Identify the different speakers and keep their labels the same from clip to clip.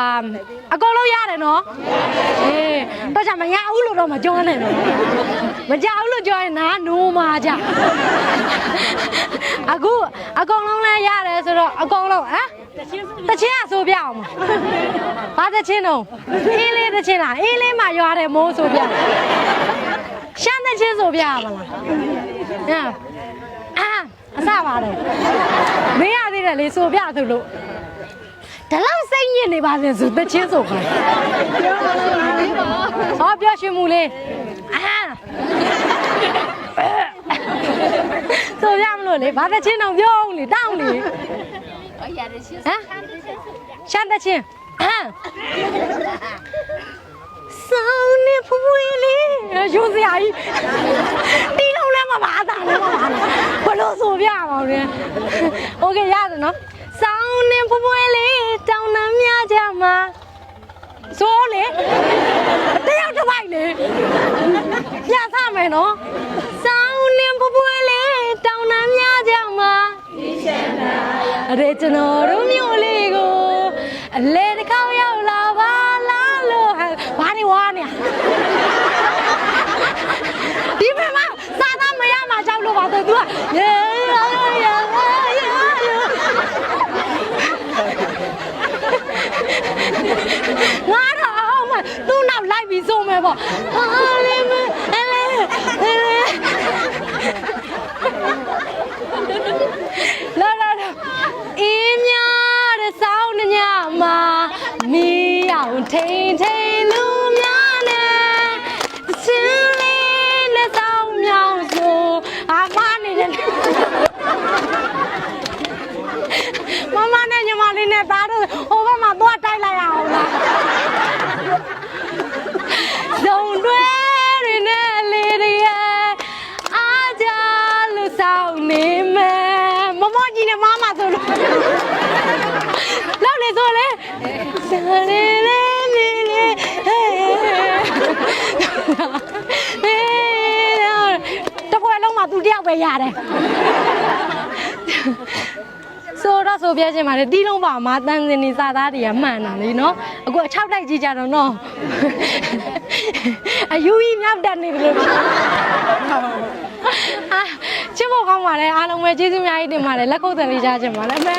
Speaker 1: အာအကုန်လုံးရတယ်နော်အေးတော့ကြမရဘူးလို့တော့မပြောနဲ့နော်မကြဘူးလို့ပြောရင်နားနိုးမှာကြအခုအကုန်လုံးလည်းရတယ်ဆိုတော့အကုန်လုံးဟမ်တချင်းကဆိုပြအောင်မဘာတချင်းတော့အေးလေးတချင်းလားအေးလေးမှရွာတယ်မိုးဆိုပြရှမ်းတချင်းဆိုပြရမလားဟမ်အာအစပါတယ်မင်းရသေးတယ်လေဆိုပြဆိုလို့ ဒါလောက်စိတ်ညစ်နေပါစေဆိုတချင်းဆိုခိုင်းဟောပြောရှင်မူလေးအာဆိုရမလို့လေဘာတချင်းတော့ပြောအောင်လေတောင်းလေဟမ်ရှမ်းတချင်းဟမ်စောင်းနေဖူးဖူးလေးရုံးစရာကြီးတီးလုံးလည်းမပါတာလည်းမပါလားဘလို့ဆိုပြအောင်လဲโอเคရတယ်နော် စောင်းနေဖူးဖူးလေးတောင်းနှမ်းများကြမှာဆိုလေတယောက်တစ်ပိုက်လေပြန်စမယ်နော်စောင်းနေဖူးဖူးလေးတောင်းနှမ်းများကြမှာရဲကျွန်တော်တို့မျိုးလေးကိုအလေတစ်ခေါက်ရောက်လာပါလားလို့ဟဲ့ဘာနေဝါနေဒီမမစားသားမရမှာကြောက်လို့ပါဆိုသူကရေရာရာရာ ငါတော့အောင်မသူ့နောက်လိုက်ပြီးစုံမယ်ပေါ့ဟာလေမအဲလေအဲလေလာလာလာအင်းများတဲ့စောင်းညမှာမီးအောင်ထိန်ထိန်လူများနဲ့ချင်းလေးနဲ့စောင်းမြောင်ဆိုအာမနေတယ်မမနဲ့ညီမလေးနဲ့သားတို့ဟိုဘက်မှာသွားတိုက် လိုက်ရအောင်လားဇုံတွဲတွေနဲ့လေတွေရဲ့အားကြလို့ဆောင်နေမယ်မမကြီးနဲ့မမဆိုလို့လောက်လေဆိုလေစရဲလေးနေလေဟဲ့ဟဲ့တပွဲလုံးမှာသူတယောက်ပဲရတယ် ဆိုတော့ဆိုပြချင်ပါတယ်တီးလုံးပါမှာတန်စင်နေစားသားတွေကမှန်တာလေနော်အခုအချောက်တိုက်ကြည့်ကြတော့နော်အယူကြီးမြောက်တက်နေတယ်လို့အာချစ်ဖို့ကောင်းပါတယ်အားလုံးပဲကျေးဇူးအများကြီးတင်ပါတယ်လက်ကုပ်တယ်လေးကြားချင်ပါတယ်အမေ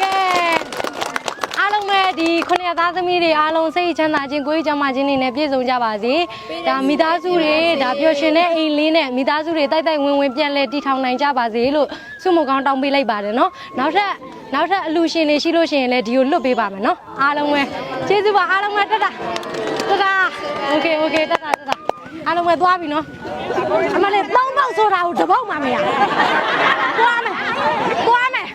Speaker 1: ကဲ အားလုံးပဲဒီခုနှစ်သားသမီးတွေအားလုံးစိတ်ချမ်းသာခြင်းကိုယ်ရေးချမ်းသာခြင်းတွေနဲ့ပြည့်စုံကြပါစေဒါမိသားစုတွေဒါပျော်ရွှင်တဲ့အိမ်လေးနဲ့မိသားစုတွေတိုက်တိုက်ဝင်ဝင်ပြန်လဲတည်ထောင်နိုင်ကြပါစေလို့ဆုမကောင်းတောင်းပေးလိုက်ပါတယ်နော်နောက်ထပ်နောက်ထပ်အလူရှင်တွေရှိလို့ရှိရင်လည်းဒီကိုလွတ်ပေးပါမယ်နော်အားလုံးပဲကျေးဇူးပါအားလုံးပဲတက်တာတက်တာโอเคโอเคတက်တာတက်တာအားလုံးပဲသွားပြီနော်အမလေးသုံးပေါက်ဆိုတာကိုတစ်ပေါက်မှမရသွားမယ်သွားမယ်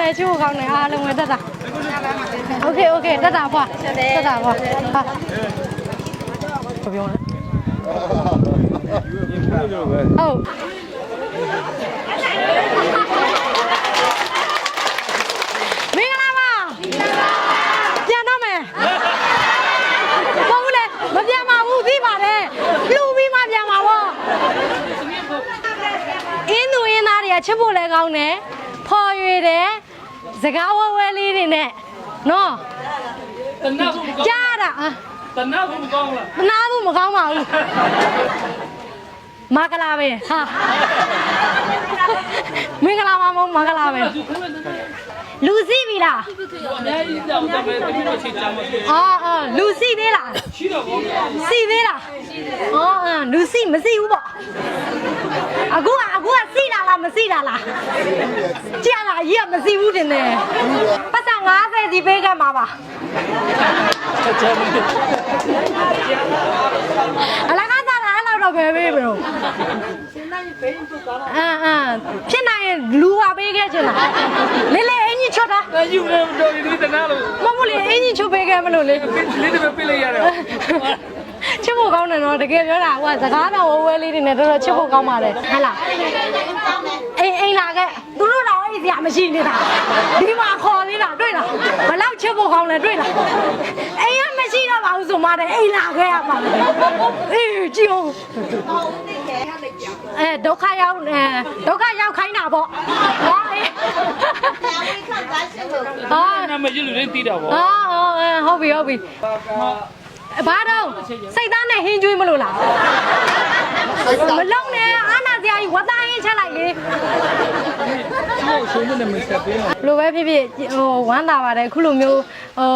Speaker 1: တယ်ချစ်ဖို့ကောင်းတယ်အားလုံးပဲတက်တာโอเคโอเคတက်တာဖွာတက်တာဖွာဟာဘယ်ပြောလဲဟုတ်မင်္ဂလာပါပြန်တော့မယ်မဟုတ်ဘူးလေမပြန်ပါဘူးသိပါတယ်လူပြီးမှပြန်ပါဗောအင်းသူအင်းသားတွေကချစ်ဖို့လဲကောင်းတယ်ဖော်ရွေတယ် စကားဝဲဝဲလေးတွေနဲ့နော်
Speaker 2: တနတ်ဖို့မကောင်း
Speaker 1: ကြားတာအာ
Speaker 2: တနတ်ဖို့မကောင်းလား
Speaker 1: မနာဘူးမကောင်းပါဘူးမင်္ဂလာပဲဟာမင်္ဂလာပါမမင်္ဂလာပဲ
Speaker 2: သူခွင့်နဲ့
Speaker 1: လူစီပြီလား
Speaker 2: အများကြီးတောင်းတယ်ပဲတမီးတို့ချိန်ကြမှာရှိ
Speaker 1: အော်အော်လူစီသေးလား
Speaker 2: ရှိတော့ဘော
Speaker 1: စီသေးလားအော်အော်လူစီမစီဘူးပေါ့ အခုကအခုကစီလာလားမစီလာလားကြာလာကြီးကမစီဘူးတင်တယ်ပတ်စံ90စီပေးခဲ့မှာပါအလကားစားတာအဲ့လောက်တော့ပဲပေးမလို့အမ်အမ်ဖြစ်နိုင်ရင်လူပါပေးခဲ့ချင်လားလေးလေးအင်ကြီးချွတ်တာ
Speaker 2: အယူနေတော့ဒီတနတ်လို့
Speaker 1: မမလေးအင်ကြီးချွတ်ပေးခဲ့မလို့လေ
Speaker 2: လေးတွေပဲပြလိုက်ရတယ်
Speaker 1: ချစ် ဖို့ကောင်းတယ်နော်တကယ်ပြောတာဟိုကစကားတော်ဝဲဝဲလေးတွေနဲ့တော်တော်ချစ်ဖို့ကောင်းပါတယ်ဟဟလားအိမ်အိမ်လာခဲ့သူတို့တော့အိမ်စရာမရှိနေတာဒီမှာခေါ်နေတာတွေ့လားဘလောက်ချစ်ဖို့ကောင်းလဲတွေ့လားအိမ်ကမရှိတော့ပါဘူးဆိုမှတဲ့အိမ်လာခဲ့ရပါမယ်အေးကြည့်အောင်အဲဒုက္ခရောက်အဲဒုက္ခရောက်ခိုင်းတာပေါ့ဟောဟာ
Speaker 2: နာမည်ကြီးလူတွေသိတာပေါ့
Speaker 1: ဟာဟုတ်ပြီဟုတ်ပြီ ဘာတော့စိတ်သားနဲ့ဟင်းကျွေးမလို့လားမလုံးနဲ့အာနာစရာကြီးဝတ်သားဟင်းချက်လိုက်လေ
Speaker 2: ဟုတ်ဆုံးတဲ့နာမည်ဆက်ပေးအောင်
Speaker 1: လိုပဲဖြစ်ဖြစ်ဟိုဝမ်းသာပါတယ်အခုလိုမျိုးဟို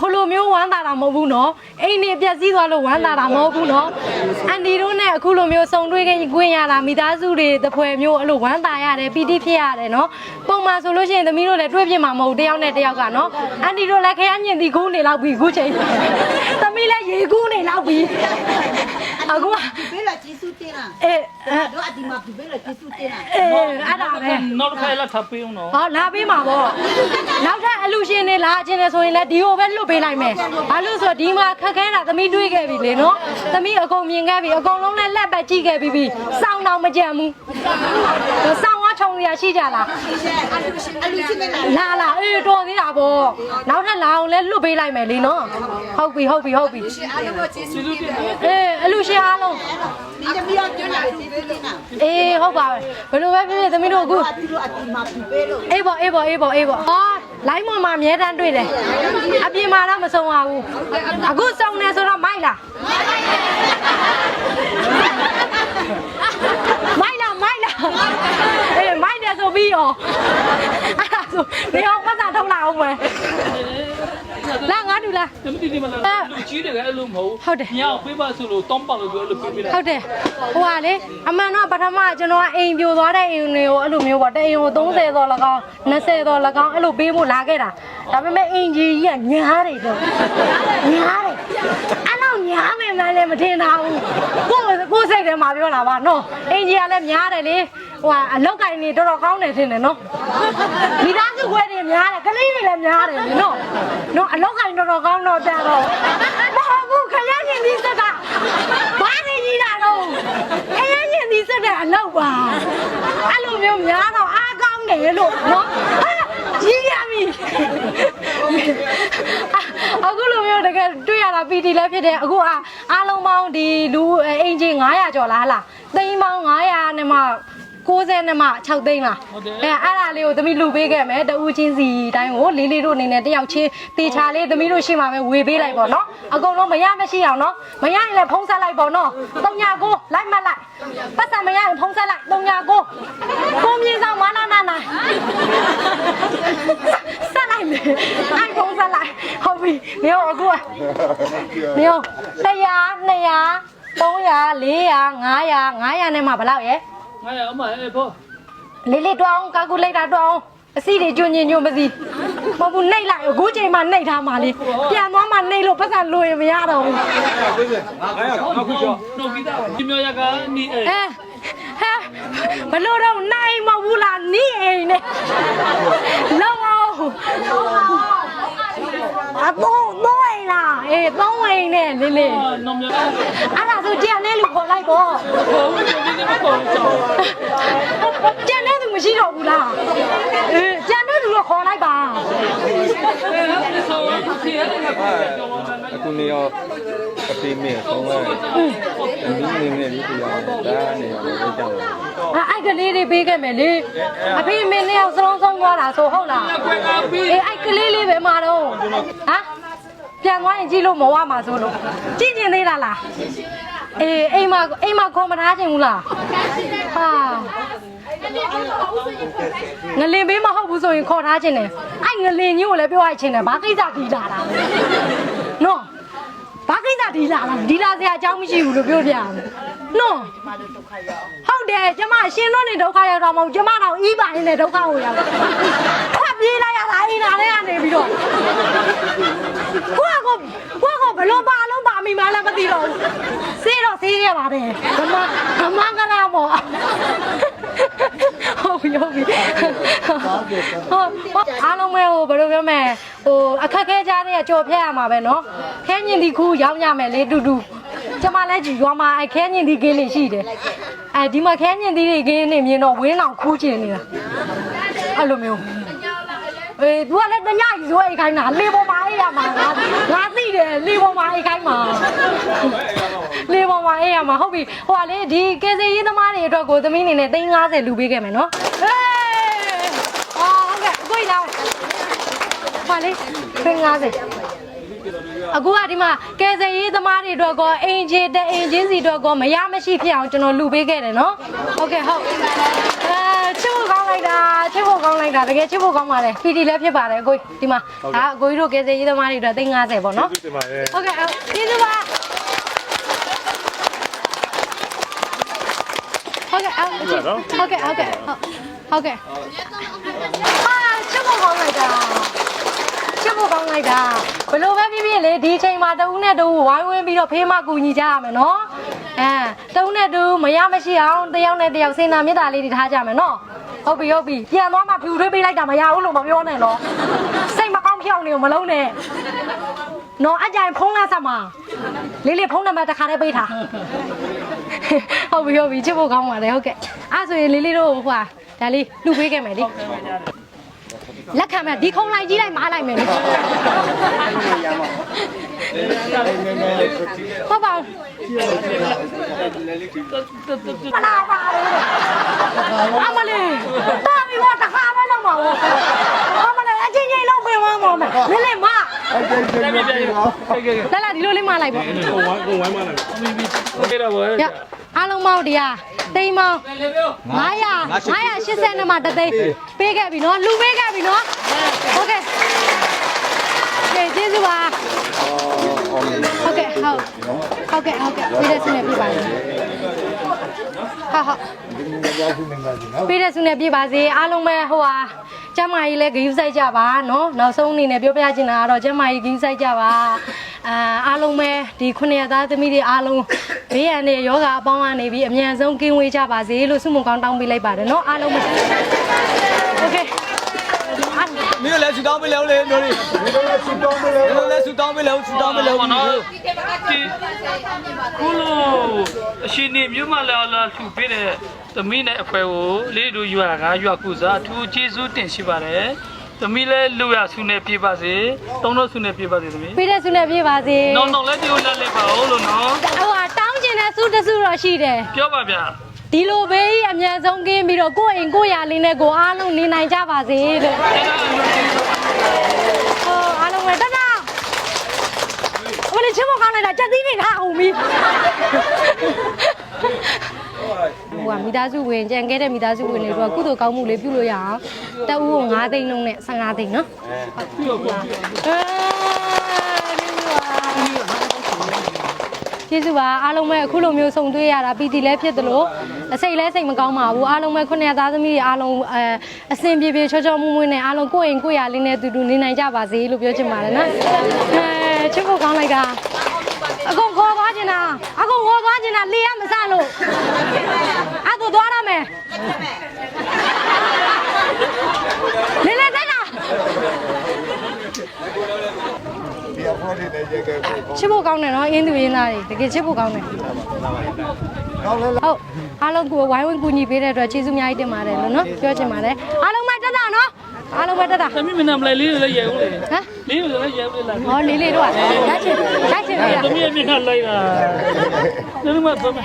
Speaker 1: ဟိုလိုမျိုးဝမ်းသာတာမဟုတ်ဘူးနော်အိမ်နေပြက်စီးသွားလို့ဝမ်းသာတာမဟုတ်ဘူးနော်အန်ဒီတို့နဲ့အခုလိုမျိုးဆုံတွေ့ခင်ခွင့်ရတာမိသားစုတွေတပွဲမျိုးအဲ့လိုဝမ်းသာရတယ်ပီတိဖြစ်ရတယ်နော်ပုံမှန်ဆိုလို့ရှိရင်သမီးတို့လည်းတွေ့ပြမှာမဟုတ်တယောက်နဲ့တယောက်ကနော်အန်ဒီတို့လည်းခဲအမြင်တီကူးနေလောက်ပြီခုချိန်သမီးလည်းရေကူးနေလောက်ပြီ အခုက
Speaker 3: ပေးလာကျေးဇူးတင်လား
Speaker 1: အေးအဲ
Speaker 3: တို့အဒီမှာပေးလာကျေးဇူးတင်လား
Speaker 1: အေးအဲ့ဒါပဲ
Speaker 2: နောက်တစ်ခါလာထပ်ပေးအောင်နော်
Speaker 1: ဟောလာပေးမှာပေါ့နောက်ထပ်အလူရှင်တွေလာခြင်းနဲ့ဆိုရင်လည်းဒီကိုပဲလွတ်ပေးလိုက်မယ်ဘာလို့ဆိုတော့ဒီမှာခက်ခဲတာသမီးတွေးခဲ့ပြီလေနော်သမီးအကုန်မြင်ခဲ့ပြီအကုန်လုံးနဲ့လက်ပဲကြည့်ခဲ့ပြီးပြီစောင်းတော့မကြံဘူးစောင်း ဝါချုံရရှိကြလား
Speaker 3: အလူရှင်အလူရှင်နဲ့လား
Speaker 1: လာလာအေးတော်သေးတာပေါ့နောက်ထပ်လာအောင်လဲလွတ်ပေးလိုက်မယ်လေနော်ဟုတ်ပြီဟုတ်ပြီဟုတ်ပြီ
Speaker 3: အားလုံးကိုကျေးဇူးတင်တယ်
Speaker 1: အေးအလူရှင်အားလုံး
Speaker 3: ဒီတမီးတို့ကျေးဇူးတင်လား
Speaker 1: အေးဟုတ်ပါပဲဘယ်လိုပဲဖြစ်ဖြစ်သမီးတို့အခု
Speaker 3: အတူတို့အဒီမှာပေးလို့
Speaker 1: အေးပေါ့အေးပေါ့အေးပေါ့အေးပေါ့ဟာလိုင်းမမှာအမြဲတမ်းတွေ့တယ်အပြင်မှာတော့မဆုံးပါဘူးအခုစုံနေဆိုတော့မိုက်လားမိုက်လားမိုက်လားအေးမိုက်တယ်ဆိုပြီးရောအဲ့ ဒါဆိုနေအောင်ပတ်စာထုတ်လာအောင်မယ်လာငါတူလား
Speaker 2: တမတီဒီမလားလူကြီးတယ်အဲ့လိုမဟုတ်
Speaker 1: ဟုတ်တယ်
Speaker 2: ညောင်ပေးပါဆိုလို့တောင်းပါလို့ပြောလို့ပေးပေးလိုက်
Speaker 1: ဟုတ်တယ်ဟိုကလေအမှန်တော့ပထမကျွန်တော်ကအိမ်ပြိုသွားတဲ့အိမ်တွေကိုအဲ့လိုမျိုးပေါ့တအိမ်ကို30တော့၎င်း20တော့၎င်းအဲ့လိုပေးဖို့လာခဲ့တာဒါပေမဲ့အင်ဂျီကြီးကညားတယ်တော့ညားတယ်အဲ့လိုညား မယ်မှလည်းမထင်တာဘူးကိုယ်ကိုယ်စိတ်ထဲမှာပြောတာပါနော်အင်ဂျီကလည်းညားတယ်လေဟိုကအလောက်ကင်နေတော်တော်ကောင်းတယ်ထင်တယ်နော်မိသားစုခွဲတွေများတယ်ကလေးတွေလည်းများတယ်လေနော်နော်အလောက်ကင်တော်တော်ကောင်းတော့ကြတော့မဟုတ်ဘူးခရမ်းရှင်ဒီစက်ကဘာနေကြီးတာတော့ခရမ်းရှင်ဒီစက်တဲ့အလောက်ပါအဲ့လိုမျိုးများတော့အားကောင်းတယ်လို့နော်ကြီးရပြီအခု လိုမျိုးတကယ်တွေ့ရတာပီတီလည်းဖြစ်တယ်အခုအားအားလုံးပေါင်းဒီလူအင်ဂျင်900ကျော်လားဟလားသိန်းပေါင်း900နဲ့မှ60နဲ့မှ6သိန်းလားအဲအဲ့ဒါလေးကိုသမီးလူပေးခဲ့မယ်တဦးချင်းစီတိုင်းကိုလေးလေးတို့အနေနဲ့တယောက်ချင်းတေချာလေးသမီးတို့ရှေ့မှာပဲဝေပေးလိုက်ပေါ့နော်အကုန်လုံးမရမရှိအောင်နော်မရရင်လည်းဖုံးဆက်လိုက်ပေါ့နော်39လိုက်မှတ်လိုက်ပတ်စံမရရင်ဖုံးဆက်လိုက်39ကိုမြင့်ဆောင်မနာနာနာဆက်လိုက်မယ်အဲ့ဖုံးဆက်လိုက်ဟုတ် ပြီမျိုးအခုကမျိုး100 200 300 400 500 500နဲ့မှဘယ်လောက်ရဲ့
Speaker 2: ငါရအမအဲ့ဖို့
Speaker 1: လေးလေးတွအောင်ကာကူလိုက်တာတွအောင်အစီတွေကျွညင်ညွန့်မစီမဟုတ်ဘူးနှိပ်လိုက်အခုချိန်မှနှိပ်ထားမှလေပြန်သွားမှနှိပ်လို့ပတ်စံလိုရင်မရတော့ဘူး
Speaker 2: အခုကျော်တော့ပြီးသားဒီမျိုးရကနီအဲ့
Speaker 1: အဲဟဲဘလို့တော့နိုင်မဟုတ်ဘူးလားနီးအိမ်နဲ့လောအောင် အတော့တော့အိမ်လားအေးတော့အိမ်နဲ့လေးလေး
Speaker 2: နော်မျိုး
Speaker 1: အဲ့ဒါဆိုကြံတဲ့လူခေါ်လိုက်ပေါ့
Speaker 2: ဟိုဒီနေ့မပေါ်ကြောင်း
Speaker 1: ကြံတဲ့သူမရှိတော့ဘူးလားအေးကြံတဲ့သူတော့ခေါ်လိုက်ပါ
Speaker 2: အဲ့ဆောင်းစီရတယ်ကပြောမှာ
Speaker 4: အခုနေရော အဖေမေဆုံးသွားတယ်။အမီးနေနေလေးပြောရတယ်ဒါကနေရောလည်းကြောက်တယ်
Speaker 1: အဲ့အဲ့ကလေးလေးပေးခဲ့မယ်လေအဖေမင်းနဲ့အောင်စလုံးဆုံးသွားတာဆိုဟုတ်လား
Speaker 2: ကွယ်ကားပြီး
Speaker 1: အေးအဲ့ကလေးလေးပဲမှာတော့ဟမ်ပြန်သွားရင်ကြည့်လို့မဝမှာဆိုလို့ကြည့်ကျင်သေးတာလားအေးအိမ်မှာအိမ်မှာခေါ်မထားချင်ဘူးလားဟာငလင်ပေးမဟုတ်ဘူးဆိုရင်ခေါ်ထားချင်တယ်အဲ့ငလင်ကြီးကိုလည်းပြောရချင်တယ်ဘာကိစ္စဒီလာတာနော် ဘာကိစ္စဒီလာလားဒီလာစရာအကြောင်းမရှိဘူးလို့ပြောပြရမယ်နော်ဟုတ်တယ်ကျမရှင်တော့နေဒုက္ခရောက်တာမဟုတ်ကျမတော့အီးပါနေတဲ့ဒုက္ခကိုရောက်တာထွက်ပြေးလိုက်ရတာအိမ်နာထဲကနေပြီးတော့ကိုကကိုကိုကဘလို့ပါလုံးပါ မိမလည်းမသိတော့ဘူးစေးတော့စေးခဲ့ပါတယ်ဓမ္မဓမ္မကလာပေါ့ဟုတ်ပြီဟုတ်ပြီဟုတ်အားလုံးပဲဟိုဘယ်လိုပြောမလဲဟိုအခက်ခဲကြတဲ့ကြော်ဖြတ်ရမှာပဲเนาะခဲညင်ဒီခူးရောင်းရမယ်လေတူတူကျမလည်းကြည်ရွာမှာအဲခဲညင်ဒီကင်းလေးရှိတယ်အဲဒီမှာခဲညင်ဒီကင်းနေမြင်တော့ဝင်းအောင်ခူးချင်နေတာအဲ့လိုမျိုး အေး तू ကလည်းတညကြီးဆိုအိတ်ခိုင်းတာလေပေါ်မှာအိတ်ရမှာငါငါသိတယ်လေပေါ်မှာအိတ်ခိုင်းမှာလေပေါ်မှာအိတ်ရမှာဟုတ်ပြီဟိုကလေဒီကယ်ဆယ်ရေးသမားတွေအတွက်ကိုသမီးအနေနဲ့350လူပေးခဲ့မယ်နော်ဟေးအော်ဟုတ်ကဲ့အကိုကြီးလာခွာလေးခွင်း90အခုကဒီမှာကယ်ဆယ်ရေးသမားတွေအတွက်ကောအင်ဂျီတဲ့အင်ဂျင်စီအတွက်ကောမရမရှိဖြစ်အောင်ကျွန်တော်လူပေးခဲ့တယ်နော်ဟုတ်ကဲ့ဟုတ်အဲချစ်ဖို့ကောင်း လိုက်တာချစ်ဖို့ကောင်းလိုက်တာတကယ်ချစ်ဖို့ကောင်းပါတယ်ပီတီလည်းဖြစ်ပါတယ်အကိုကြီးဒီမှာဒါအကိုကြီးတို့ကယ်ဆယ်ရေးသမားတွေအတွက်350ပေါ့နော်ဟုတ်ကဲ့ကျေးဇူးပါဟုတ်ကဲ့ဟုတ်ကဲ့ဟုတ်ကဲ့ဟုတ်ကဲ့ဟုတ်ကဲ့အာချစ်ဖို့ကောင်းလိုက်တာချစ်ဖို့ကောင်းလိုက်တာဘလို့ပဲဖြစ်ဖြစ်လေဒီအချိန်မှာတဦးနဲ့တဦးဝိုင်းဝန်းပြီးတော့ဖေးမကူညီကြရမယ်နော်အဲတဦးနဲ့တဦးမရမရှိအောင်တယောက်နဲ့တယောက်စင်နာမေတ္တာလေးတွေထားကြမယ်နော် ဟုတ်ပြီဟုတ်ပြီပြန်သွားမှဖြူထွေးပေးလိုက်တာမရဘူးလို့မပြောနဲ့နော်စိတ်မကောင်းဖြစ်အောင်နေမလုံးနဲ့နော်အကြိုင်ဖုန်းလာဆက်မှာလေးလေးဖုန်းနံပါတ်တစ်ခါတည်းပေးထားဟုတ်ပြီဟုတ်ပြီချစ်ဖို့ကောင်းပါတယ်ဟုတ်ကဲ့အဲ့ဆိုရင်လေးလေးတို့ဟိုဟာဒါလေးလူပေးခဲ့မယ်လေလက်ခံမယ်ဒီခုံလိုက်ကြီးလိုက်မားလိုက်မယ်လေဟုတ်ပါမလာပါဘူး အမလေးတာမီဝတခါပဲလောက်မှာဘူးအမလေးအချင်းချင်းလောက်ပြင်သွားမှာမယ်လေးလေးမ
Speaker 2: ကဲကဲကဲ
Speaker 1: လာလာဒီလိုလေးမလိုက်ပေါ့
Speaker 2: ကိုဝိုင်းကိုဝိုင်းမလာပြီပြီโอเคတော့ဘော
Speaker 1: ရအားလုံးမောက်တရားတိမ်မောင်း900 980နဲ့မှတသိန်းပေးခဲ့ပြီနော်လူပေးခဲ့ပြီနော်ဟုတ်ကဲ့ကဲကျေးဇူးပါဟုတ်ကဲ့ဟုတ်ဟုတ်ကဲ့ဟုတ်ကဲ့ပြည့်တဲ့ဆုနဲ့ပြပါစေ ဟုတ်ဟုတ်ဒီနေ့ရောက်ခုမင်္ဂလာကြီးနော်ပြည်တဲ့စုနဲ့ပြည့်ပါစေအားလုံးပဲဟိုဟာကျမကြီးလည်းဂရုစိုက်ကြပါနော်နောက်ဆုံးအနေနဲ့ပြောပြချင်တာကတော့ကျမကြီးဂရုစိုက်ကြပါအာအားလုံးပဲဒီခုနှစ်ရက်သားသမီးတွေအားလုံးဘေးရန်နဲ့ယောဂအပေါင်းကနေပြီးအမြန်ဆုံးကင်းဝေးကြပါစေလို့ဆုမွန်ကောင်းတောင်းပေးလိုက်ပါတယ်နော်အားလုံးပဲ Okay
Speaker 5: မင်းလည်းဆူတောင်းပေးလဲဦးလေမျိုးလေးမင်းလည်းဆူတောင်းပေးလဲမင်းလည်းဆူတောင်းပေးလဲဆူတောင်းပေးလဲ
Speaker 2: ဘောနော်ဒီကုလိုအရှင်နေမြို့မလာလာလှူပေးတဲ့သမီးနဲ့အဖွဲကိုလေးတို့ရွာကရွာကုစားအထူးကျေးဇူးတင်ရှိပါတယ်သမီးလည်းလူရဆုနဲ့ပြေပါစေတုံးတော့ဆုနဲ့ပြေပါစေသမီး
Speaker 1: ပြည့်တဲ့ဆုနဲ့ပြပါစေ
Speaker 2: နောက်နောက်လည်းဒီလိုလက်လေးပါဦးလို့နော်
Speaker 1: ဟိုဟာတောင်းကျင်တဲ့ဆုတစ်ဆုတော့ရှိတယ်
Speaker 2: ပြောပါဗျာ
Speaker 1: ဒီလိုပဲအမြန်ဆုံးကင်းပြီးတော့ကိုယ့်အိမ်ကိုယ့်ယာလေးနဲ့ကိုယ်အားလုံးနေနိုင်ကြပါစေလို့ဟိုအားလုံးပဲတတဘယ်လိုချစ်မကောင်းလိုက်တာကြက်သီးနေထားအောင်မီဟိုကမိသားစုဝင်ကြံခဲ့တဲ့မိသားစုဝင်တွေတို့ကကုသိုလ်ကောင်းမှုလေးပြုလို့ရအောင်တအူးကို9သိန်းလုံးနဲ့15သိန်းနော်ကျေးဇူးပါအားလုံးပဲအခုလိုမျိုးစုံတွေ့ရတာပီတီလည်းဖြစ်သလို အစိတ်လည်းစိတ်မကောင်းပါဘူးအားလုံးပဲခုနှစ်သားသမီးတွေအားလုံးအဲအစင်ပြေပြေချောချောမွေ့မွေ့နဲ့အားလုံးကိုယ့်အိမ်ကိုယ့်ယာလေးနဲ့တူတူနေနိုင်ကြပါစေလို့ပြောချင်ပါတယ်နော်အဲချစ်ဖို့ကောင်းလိုက်တာအကုန်ခေါ်သွားချင်တာအကုန်ခေါ်သွားချင်တာလေရမစလို့အဲ့ဒါသွားရမယ်လေလေတဲ့လားချစ်ဖို့ကောင်းတယ်နော်အင်းသူရင်းသားတွေတကယ်ချစ်ဖို့ကောင်းတယ် ဟုတ်အားလုံးကိုဝိုင်းဝန်းကူညီပေးတဲ့အတွက်ကျေးဇူးအများကြီးတင်ပါတယ်လို့နော်ပြောချင်ပါတယ်အားလုံးမတက်တာနော်အားလုံးမတက်တာဟ
Speaker 2: သမီးမနာမလဲလေးလည်းရဲဦးလေ
Speaker 1: မ်
Speaker 2: လေးလည်းရဲဦးလေလား
Speaker 1: ဟောလေးလေးတို့ကရချင်ရချင်ပေးတာ
Speaker 2: သမီးအမြင်ကလိုက်တာလည်းမသမီး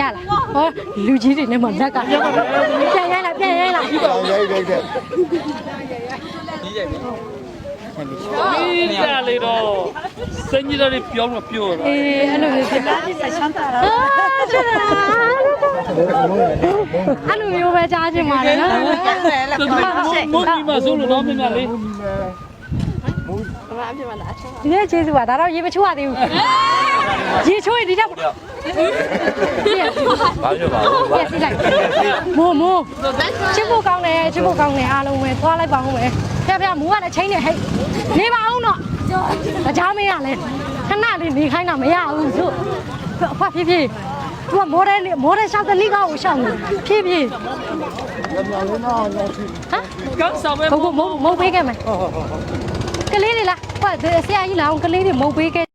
Speaker 1: ရလားဟောလူကြီးတွေနဲ့မှလက်ကပြန်ရိုင်းလိုက်ပြန်ရိုင်းလိုက်
Speaker 2: ဒီကြ လေတော့စင်ကြီးတွေပြောင်းတော့ပြောတာ
Speaker 1: အေးအဲ့လိုမျိုးဖြစ်တာဆက်ချမ်းသာတာအာချစ်တာအဲ့လိုမျိုးပဲကြားချင်ပါတယ်နော်
Speaker 2: သမီးမုတ်ဒီမှာဆိုလို့တော့မင်းကလေ
Speaker 1: ဒီနေ့ကျေးဇူးပါဒါတော့ရေမချိုးရသေးဘူးရေချိုးရင်ဒီတော့
Speaker 5: ဘာပြောပါဦး
Speaker 1: ပြက်စီလိုက်မိုးမိုးချစ်ဖို့ကောင်းတယ်ချစ်ဖို့ကောင်းတယ်အားလုံးပဲသွားလိုက်ပါဦးမယ် ဖျက်ဖျက်မိုးကလည်းချိန်နေဟဲ့နေပါအောင်တော့အချားမင်းရလဲခဏလေးနေခိုင်းတာမရဘူးသူအဖဖြည်းဖြည်းသူကမော်ဒယ်မော်ဒယ်ရှောက်တဲ့လိကောက်ကိုရှောက်နေဖြည်းဖြည်းဟမ်
Speaker 2: ကောင်းဆောင်ပဲ
Speaker 1: ဘုံဘုံမုတ်ပေးခဲ့မယ်ကလေးတွေလားဟုတ်ဆရာကြီးလားကလေးတွေမုတ်ပေးခဲ့